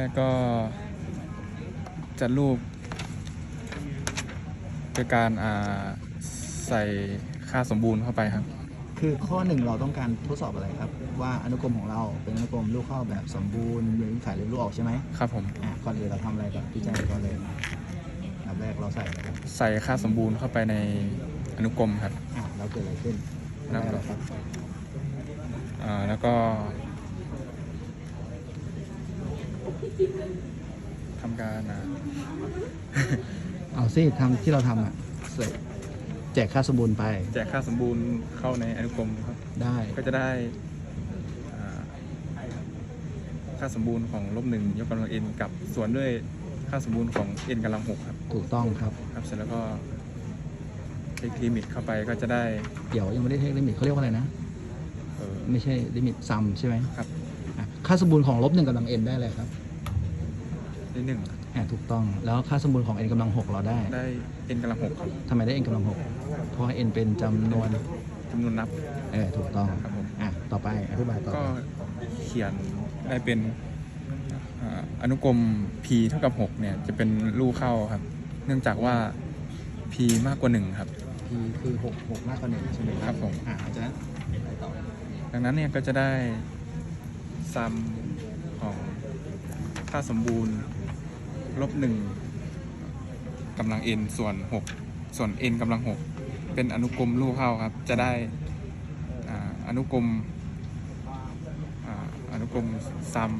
รกๆก็จัดรูปโดยการอ่าใส่ค่าสมบูรณ์เข้าไปครับ คือข้อหนึ่งเราต้องการทดสอบอะไรครับ ว่าอนุกรมของเราเป็นอนุกรมลูกเข้าแบบสมบูรณ์มีขายเรียนลูกออกใช่ไหมครับผมอะก่อนอื่นเราทำอะไรกับพี่แจ้งก่อนเลยอันดับแรกเราใส่อะไรครับใส่ค่าสมบูรณ์เข้าไปในอนุกรมครับอะเราเกิดอะไรขึ้นครัได้บอะไรครับอ่าแล้วก็ ทำการอ่าเอาสิทำที่เราทำอะใส่แจกค่าสมบูรณ์ไป แจกค่าสมบูรณ์เข้าในอนุกรมครับ ได้ก็จะได้อ่าค่าสมบูรณ์ของลบหนึ่งยกกำลังเอ็นกับส่วนด้วยค่าสมบูรณ์ของเอ็นกำลังหกครับ ถูกต้องครับครับ เสร็จแล้วก็เทคลิมิตเข้าไปก็จะได้เดี๋ยวยังไม่ได้เทคลิมิตเขาเรียกว่าอะไรนะ เอ่อ ไม่ใช่ลิมิตซัมใช่ไหมครับ อะค่าสมบูรณ์ของลบหนึ่งกำลังเอ็นได้เลยครับ ได้หนึ่งอะถูกต้องแล้วค่าสมบูรณ์ของ n กำลังหกเราได้ได้เอ็นกำลังหกครับทำไมได้ n กำลังหกเพราะว่า n เป็นจำนวนจำนวนนับ เออถูกต้องครับผม อะต่อไปอธิบายต่อก็เขียนได้เป็นอ่าอนุกรม p เท่ากับ6เนี่ยจะเป็นรูเข้าครับ เนื่องจากว่า p มากกว่า1ครับ p คือหกหกมากกว่าหนึ่งใช่ไหมครับผม อะอาจารย์ไปต่อดังนั้นเนี่ยก็จะได้ซัมของค่าสมบูรณ์ ลบหนึ่งกำลัง n ส่วน6ส่วน n กำลัง6เป็นอนุกรมรูเข้าครับ จะได้อ่าอนุกรมอ่าอนุกรมซัม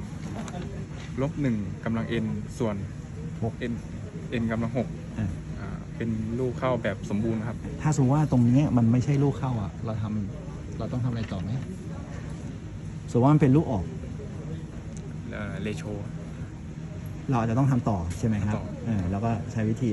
ลบหนึ่งกำลัง n ส่วนหก n n กำลังหกอะอ่าเป็นรูเข้าแบบสมบูรณ์ครับ ถ้าสมมติว่าตรงเนี้ยมันไม่ใช่ลูกเข้าอะ เราทำเราต้องทำอะไรต่อไหมสมมติว่ามันเป็นลูกออกเลโช เราอาจจะต้องทำต่อใช่ไหมครับต่อเออแล้วก็ใช้วิธี